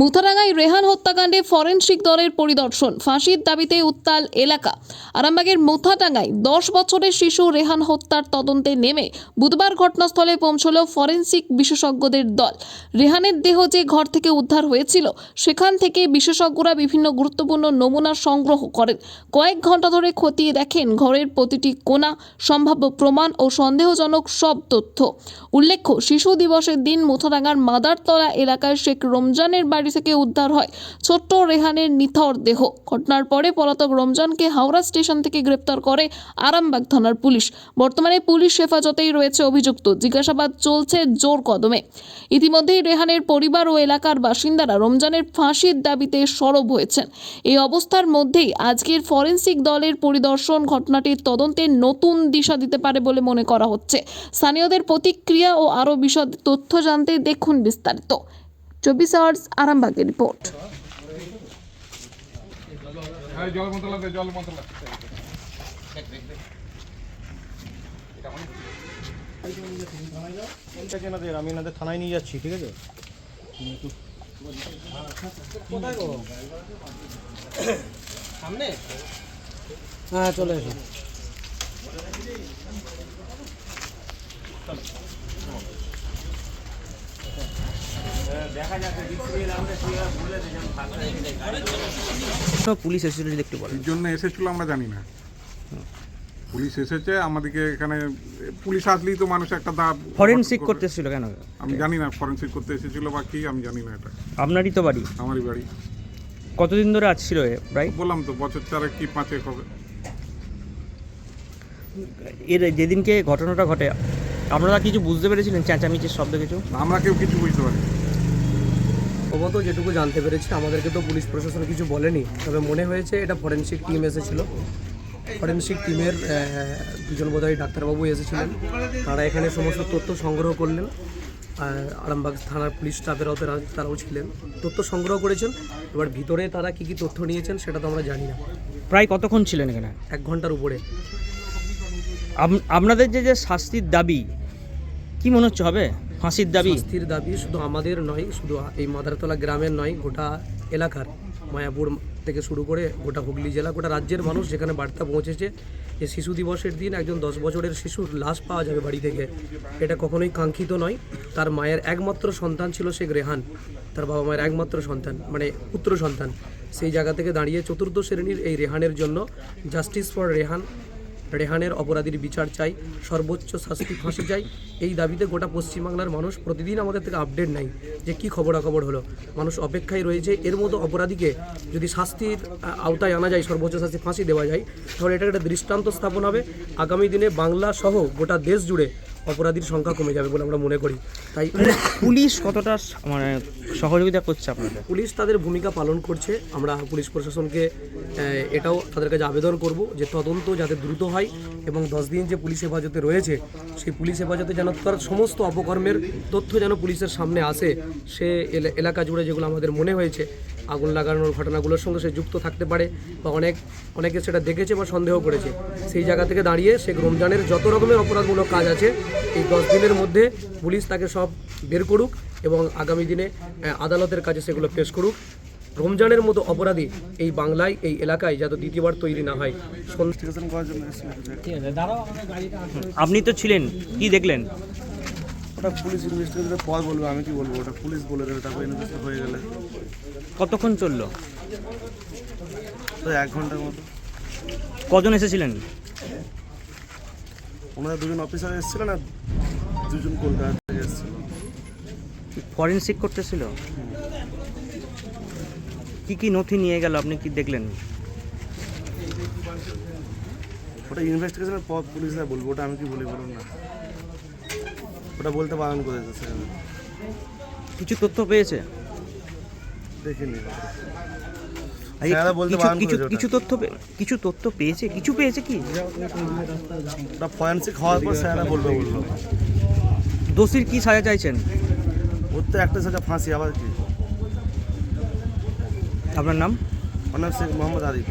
মুথারাঙ্গায় রেহান হত্যাকাণ্ডে ফরেনসিক দলের পরিদর্শন। ফাঁসির দাবিতে উত্তাল এলাকা। আরামবাগের মুথাটাঙ্গায় দশ বছরের শিশু রেহান হত্যার তদন্তে নেমে বুধবার ঘটনাস্থলে পৌঁছল ফরেনসিক বিশেষজ্ঞদের দল। রেহানের দেহ যে ঘর থেকে উদ্ধার হয়েছিল, সেখান থেকে বিশেষজ্ঞরা বিভিন্ন গুরুত্বপূর্ণ নমুনা সংগ্রহ করেন। কয়েক ঘণ্টা ধরে খতিয়ে দেখেন ঘরের প্রতিটি কোণা, সম্ভাব্য প্রমাণ ও সন্দেহজনক সব তথ্য। উল্লেখ্য, শিশু দিবসের দিন মুথাডাঙ্গার মাদারতলা এলাকায় শেখ রমজানের বাড়ি থেকে উদ্ধার হয়। ছোট্ট রেহানের নিথর দেহ। ঘটনার পরে পলাতক রমজানকে হাওড়া স্টেশন থেকে গ্রেপ্তার করে আরামবাগ থানার পুলিশ। বর্তমানে পুলিশ হেফাজতেই রয়েছে অভিযুক্ত। জিজ্ঞাসাবাদ চলছে জোর কদমে। ইতিমধ্যেই রেহানের পরিবার ও এলাকার বাসিন্দারা রমজানের ফাঁসির দাবিতে সরব হয়েছেন। এই অবস্থার মধ্যেই আজকের ফরেন্সিক দলের পরিদর্শন ঘটনাটির তদন্তে নতুন দিশা দিতে পারে বলে মনে করা হচ্ছে। স্থানীয়দের প্রতিক্রিয়া ও আরও বিশদ তথ্য জানতে দেখুন বিস্তারিত। চব্বিশ আওয়ার্স আরামবাগের রিপোর্ট। হ্যাঁ আমি এনাদের থানায় নিয়ে যাচ্ছি ঠিক আছে? সামনে? হ্যাঁ চলে এসো। পুলিশ এসেছিল যদি একটু বলেন। এর জন্য এসেছিল আমরা জানি না। পুলিশ এসেছে আমাদেরকে এখানে পুলিশ আসলেই তো মানুষ একটা দা ফরেনসিক করতে এসেছিল কেন? আমি জানি না ফরেনসিক করতে এসেছিল বা কি আমি জানি না এটা। আপনারই তো বাড়ি? আমারই বাড়ি। কতদিন ধরে আসছিল প্রায় বললাম তো বছর চারে কি পাঁচেক হবে। এর যেদিনকে ঘটনাটা ঘটে আপনারা কিছু বুঝতে পেরেছিলেন চেঁচামেচির শব্দ কিছু? আমরা কেউ কিছু বুঝতে পারি প্রথমত যেটুকু জানতে পেরেছি আমাদেরকে তো পুলিশ প্রশাসন কিছু বলেনি। তবে মনে হয়েছে এটা ফরেনসিক টিম এসেছিল। ফরেনসিক টিমের দুজন বোধহয় ডাক্তারবাবু এসেছিলেন। তারা এখানে সমস্ত তথ্য সংগ্রহ করলেন। আর আরামবাগ থানার পুলিশ স্টাফেরাও তারা তারাও ছিলেন। তথ্য সংগ্রহ করেছেন। এবার ভিতরে তারা কী কী তথ্য নিয়েছেন সেটা তো আমরা জানি না। প্রায় কতক্ষণ ছিলেন এখানে? এক ঘণ্টার উপরে। আপনাদের যে যে শাস্তির দাবি কি মনে হচ্ছে হবে? ফাঁসির দাবি। স্থির দাবি শুধু আমাদের নয়, শুধু এই মাদারতলা গ্রামের নয়, গোটা এলাকার, মায়াপুর থেকে শুরু করে গোটা হুগলি জেলা, গোটা রাজ্যের মানুষ যেখানে বার্তা পৌঁছেছে যে শিশু দিবসের দিন একজন দশ বছরের শিশুর লাশ পাওয়া যাবে বাড়ি থেকে। এটা কখনোই কাঙ্ক্ষিত নয়। তার মায়ের একমাত্র সন্তান ছিল সে রেহান। তার বাবা মায়ের একমাত্র সন্তান মানে পুত্র সন্তান। সেই জায়গা থেকে দাঁড়িয়ে চতুর্থ শ্রেণির এই রেহানের জন্য জাস্টিস ফর রেহান রেহানের অপরাধীর বিচার চাই, সর্বোচ্চ শাস্তি ফাঁসি চাই। এই দাবিতে গোটা পশ্চিমবাংলার মানুষ প্রতিদিন আমাদের থেকে আপডেট নেয় যে কী খবরাখবর হলো। মানুষ অপেক্ষায় রয়েছে, এর মতো অপরাধীকে যদি শাস্তির আওতায় আনা যায়, সর্বোচ্চ শাস্তি ফাঁসি দেওয়া যায়, তাহলে এটা একটা দৃষ্টান্ত স্থাপন হবে। আগামী দিনে বাংলা সহ গোটা দেশ জুড়ে অপরাধীর সংখ্যা কমে যাবে বলে আমরা মনে করি। তাই পুলিশ কতটা মানে সহযোগিতা করছে আপনাদের? পুলিশ তাদের ভূমিকা পালন করছে। আমরা পুলিশ প্রশাসনকে এটাও তাদের কাছে আবেদন করব যে তদন্ত যাতে দ্রুত হয় এবং দশ দিন যে পুলিশ হেফাজতে রয়েছে সেই পুলিশ হেফাজতে যেন তার সমস্ত অপকর্মের তথ্য যেন পুলিশের সামনে আসে সে এলা- এলাকা জুড়ে যেগুলো আমাদের মনে হয়েছে আগুন লাগানোর ঘটনাগুলোর সঙ্গে সে যুক্ত থাকতে পারে বা অনেক অনেকে সেটা দেখেছে বা সন্দেহ করেছে। সেই জায়গা থেকে দাঁড়িয়ে শেখ রমজানের যত রকমের অপরাধমূলক কাজ আছে এই দশ দিনের মধ্যে পুলিশ তাকে সব বের করুক এবং আগামী দিনে আদালতের কাছে সেগুলো পেশ করুক। রমজানের মতো অপরাধী এই বাংলায় এই এলাকায় যাতে দ্বিতীয়বার তৈরি না হয়। আপনি তো ছিলেন কি দেখলেন? ওটা পুলিশ ইনভেস্টিগেশনের পর বলব আমি কি বলব? ওটা পুলিশ বলে দেবে তারপর ইনভেস্টিগেশন হয়ে গেলে। কতক্ষণ চলল? তো এক ঘণ্টার মতো। কজন এসেছিলেন? ওনারা দুজন অফিসার এসেছিলেন আর দুজন কলকাতা থেকে এসেছিল ফরেনসিক করতেছিল? কি কি নথি নিয়ে গেল আপনি কি দেখলেন? ওটা ইনভেস্টিগেশনের পর পুলিশরা বলব ওটা আমি কি বলি বলুন না। ওটা বলতে বারণ করেছে সেখানে কিছু তথ্য পেয়েছে? দেখিনি। বলতে কিছু বারণ কিছু করেছে কিছু তথ্য পে- কিছু তথ্য পেয়েছে? কিছু পেয়েছে কি? ওটা ফরেন্সিক হওয়ার পর স্যারেরা বলবে বলল দোষীর কি সাজা চাইছেন? ওর তো একটা সাজা ফাঁসি আবার কি? আপনার নাম? অনেক শেখ মোহাম্মদ আরিফ।